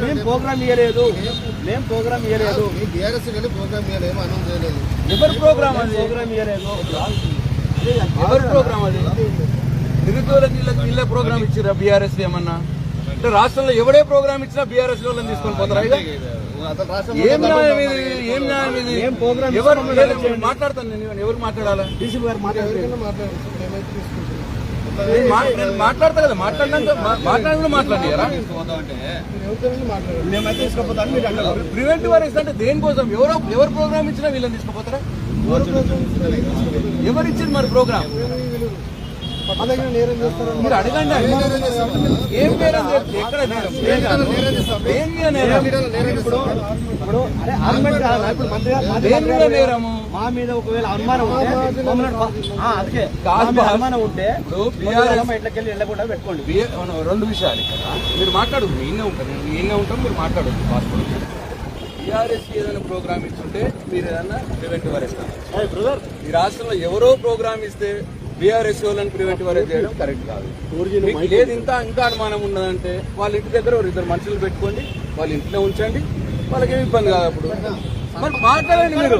మేము ప్రోగ్రామ్ ఇవ్వలేదు మేము ప్రోగ్రామ్ ఇవ్వలేదు ప్రోగ్రామ్ చేయాలి ఏమో అనౌన్స్ చేయలేదు. ఎవరి ప్రోగ్రామ్ అది? ప్రోగ్రామ్ ఇవ్వలేదు ఎవరి ప్రోగ్రామ్ అది? నిరుద్యోగులకు వీళ్ళకి వీళ్ళే ప్రోగ్రామ్ ఇచ్చిరా బీఆర్ఎస్ ఏమన్నా? అంటే రాష్ట్రంలో ఎవడే ప్రోగ్రామ్ ఇచ్చినా బీఆర్ఎస్లో తీసుకొని పోతారా ఏం న్యాయం ఇది? ఏం న్యాయం ఇది? ఏం ప్రోగ్రామ్ ఎవరు మాట్లాడతాను నేను ఎవరు మాట్లాడాలా? డీసీపీ గారు మాట్లాడారు మాట్లాడతా కదా. మాట్లాడినాక మా- మాట్లాడినా మాట్లాడియారా ఎవరికైనా మాట్లాడారు ప్రివెంటివ్ వారెస్ట్ అంటే దేనికోసం? ఎవరో ఎవరు ప్రోగ్రామ్ ఇచ్చినా వీళ్ళని తీసుకుపోతారా? ఎవరు ఇచ్చింది మరి ప్రోగ్రామ్ మా దగ్గర నేరం చేస్తారు మీరు అడగండి ఏం నేరం చేస్తే ఎక్కడ నేరం? దేని మీద నేరం ఇప్పుడు ఇప్పుడు అరే ఆర్గ్యుమెంట్ కాదు ఇప్పుడు మంత్రి గారు మాది దేని మీద నేరము? మా మీద ఒకవేళ అనుమానం ఉంటే అందుకే. అనుమానం ఉంటే ఇట్లకెళ్ళి వెళ్ళకుండా పెట్టుకోండి. రెండు విషయాలు ఇక్కడ. మీరు మాట్లాడు ఈయనే ఉంటారు. ఈయనే ఉంటాం మీరు మాట్లాడదు పాస్పోర్ట్ టీఆర్ఎస్ ఏదైనా ప్రోగ్రామ్ ఇస్తుంటే మీరు ఏదైనా అరెస్ట్ బ్రదర్ ఈ రాష్ట్రంలో ఎవరో ప్రోగ్రామ్ ఇస్తే బీఆర్ఎస్ వాళ్ళని ప్రివెంటివ్ అరెస్ట్ చేయడం కరెక్ట్ కాదు. మీకు లేదు ఇంకా ఇంకా అనుమానం ఉన్నదంటే వాళ్ళ ఇంటి దగ్గర ఒక ఇద్దరు మనుషులు పెట్టుకోండి వాళ్ళ ఇంట్లో ఉంచండి వాళ్ళకి ఏమి ఇబ్బంది కాదు అప్పుడు. మరి మాట్లాడండి మీరు.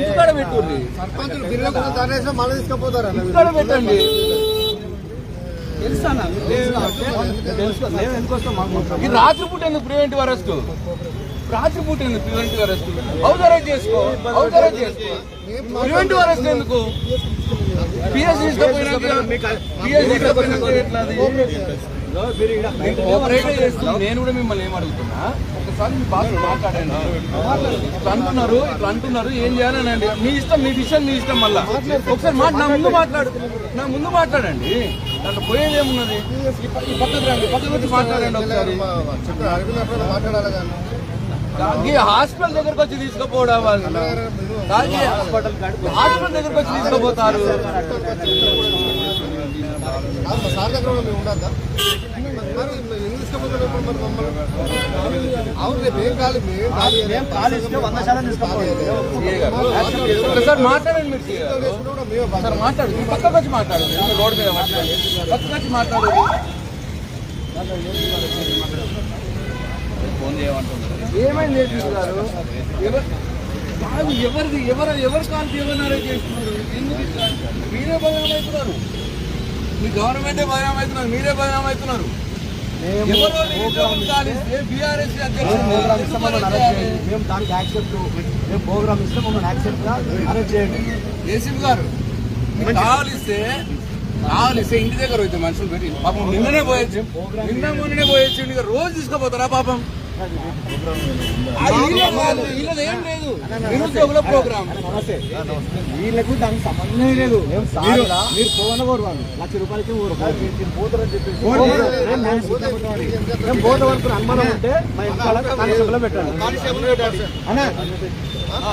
ఇంటికాడ పెట్టుకోండి ఇంటికాడ పెట్టండి. తెలుసా అన్న? తెలుసు మేము ఎందుకు వస్తాం? మాకు ఈ రాత్రిపూట ఎందుకు ప్రివెంటివ్ అరెస్ట్ రాత్రిపూట ఎందుకు ప్రివెంటివ్ అరెస్ట్ హౌస్ అరెస్ట్ చేసుకో హౌస్ అరెస్ట్ చేసుకో ప్రివెంటివ్ అరెస్ట్ ఎందుకు? పిఎస్ నేను కూడా మిమ్మల్ని ఏం అడుగుతున్నా? ఒకసారి మీ బాస్ మాట్లాడండి. ఇట్లా అంటున్నారు ఇట్లా అంటున్నారు ఏం చేయాలనండి? మీ ఇష్టం మీ విషయం మీ ఇష్టం మళ్ళా. ఒకసారి మాట నా ముందు మాట్లాడు నా ముందు మాట్లాడండి. దాంట్లో పోయేది ఏమున్నది? పక్కకు రండి. పక్కకు వచ్చి మాట్లాడండి ఒకసారి. ఈ హాస్పిటల్ దగ్గరకు వచ్చి తీసుకుపోవడం వాళ్ళు హాస్పిటల్ దగ్గరకు వచ్చి తీసుకుపోతారు. సార్ దగ్గర ఉండద్దా. ఒకసారి మాట్లాడండి మీరు మాట్లాడు ఈ పక్కకు వచ్చి మాట్లాడు మీరు రోడ్డు మీద మాట్లాడు పక్కకు వచ్చి మాట్లాడు ఫోన్ చేయమంటున్నారు. ఏమైంది కాదు ఎవరిది? ఎవరు ఎవరు కాల్చి ఎవరినారో చేస్తున్నారు? ఎందుకు? మీరే బదనాం అవుతున్నారు మీ గవర్నమెంటే బదనాం అవుతున్నారు మీరే బదనాం అవుతున్నారు మేము దానికి యాక్సెప్ట్ మేము ప్రోగ్రామ్ ఇస్తే మమ్మల్ని యాక్సెప్ట్గా అరెస్ట్ చేయండి. ఏసీపీ గారు మీకు కావాలిస్తే కావాలిస్తే ఇంటి దగ్గర అయితే మనుషులు పెట్టి పాపం నిన్ననే పోయొచ్చు నిన్న మొన్ననే పోయొచ్చు ఇక రోజు తీసుకుపోతారా పాపం ఏం లేదు నిరుద్యోగుల ప్రోగ్రామ్ వీళ్ళకు దానికి సంబంధం లేదు మీరు పోవన కోరు వాళ్ళు లక్ష రూపాయలకి మేము పోత వరకు అనుమానం ఉంటే మా ఇంట్లో కానిస్టేబుల్ పెట్టండి అన్నా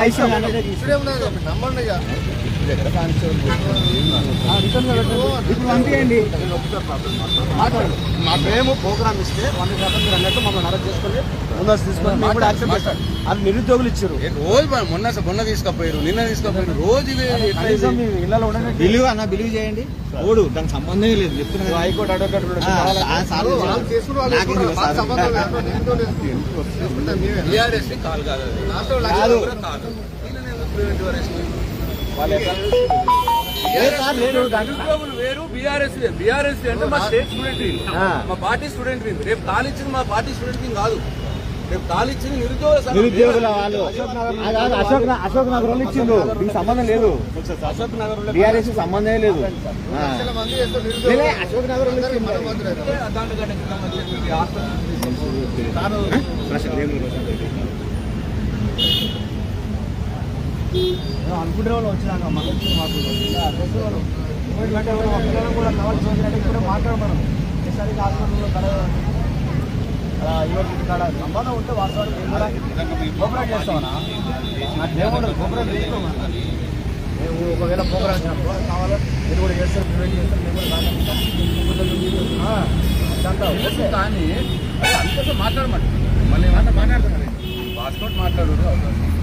ఐసీ అనేది ఇప్పుడే పంపించండి మేము ప్రోగ్రామ్ ఇస్తే వంద శాతం మీరు అన్నట్టు మమ్మల్ని అరెస్ట్ చేసుకొని ముందస్తు తీసుకొని మేము కూడా యాక్సెప్ట్ చేస్తాం. అది నిరుద్యోగులు ఇచ్చారు. ఏ రోజు మన- మొన్న మొన్న తీసుకపోయారు నిన్న తీసుకపోయారు రోజు బిలీవ్ అన్న బిలీవ్ చేయండి. ఓడు దానికి సంబంధమే లేదు చెప్తున్నా. High court advocate. సంబంధం కాదు. వేరు బీఆర్ఎస్ బీఆర్ఎస్ అంటే మా స్టేట్ స్టూడెంట్. మా పార్టీ స్టూడెంట్. రేపు కాల్ ఇచ్చింది మా పార్టీ స్టూడెంట్ కాదు. రేపు కాల్ ఇచ్చింది. నిరుద్యోగుల వాళ్ళు. అశోక్ అశోక్ నగర్ వాళ్ళు ఇచ్చిండు. దీనికి సంబంధం లేదు. అశోక్ నగర్ టీఆర్ఎస్ సంబంధమే లేదు. అశోక్ నగర్ దాంట్లో గడ్డ కింద వచ్చేసి హాస్పిటల్ మేము అనుకుంటే వాళ్ళు వచ్చినాక మళ్ళీ వచ్చి మాకు ఇలా అడ్రస్ వాళ్ళు ఎందుకంటే వాళ్ళు మా పిల్లలు కూడా కావాల్సి వచ్చినట్టు ఇప్పుడే మాట్లాడమను ఈసారి హాస్పిటల్లో కడ యూనివర్సిటీ కాడ సంబంధం ఉంటే వాస్తవానికి మేము కూడా కోఆపరేట్ చేస్తామన్నా. నాకు ఏముండదు కోఆపరేట్ చేసుకోమన్నా మేము ఒకవేళ ప్రోగ్రామ్ ఇచ్చినప్పుడు కావాలో? మీరు కూడా చేస్తారు ప్రివెంట్ చేస్తారు మేము కూడా కాదు. ఆ, ఇదంతా ఓకే. కానీ అది అంతతో మాట్లాడమంట మళ్ళీ ఏమన్నా మాట్లాడుతున్నారు పాస్పోర్ట్ మాట్లాడు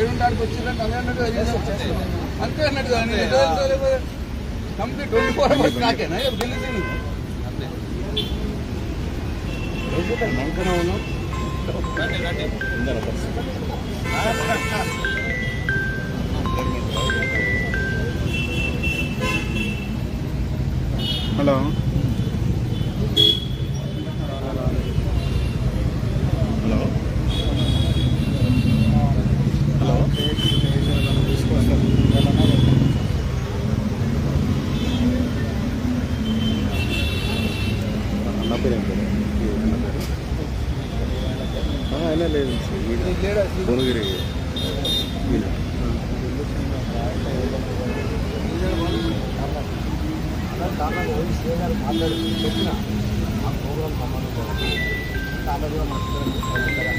ఏడుంటాడికి వచ్చిందంటే అదే అన్నట్టు అంతే అన్నట్టు కంప్లీట్ ట్వంటీ ఫోర్ అవర్స్ నాకేనా ఢిల్లీ అయినా లేదు భువనగిరి ఈయన. దాంట్లో పోయి శ్రీగారు మాట్లాడి చెప్పిన ఆ ప్రోగ్రామ్ సంబంధం దాంట్లో కూడా మనకు కూడా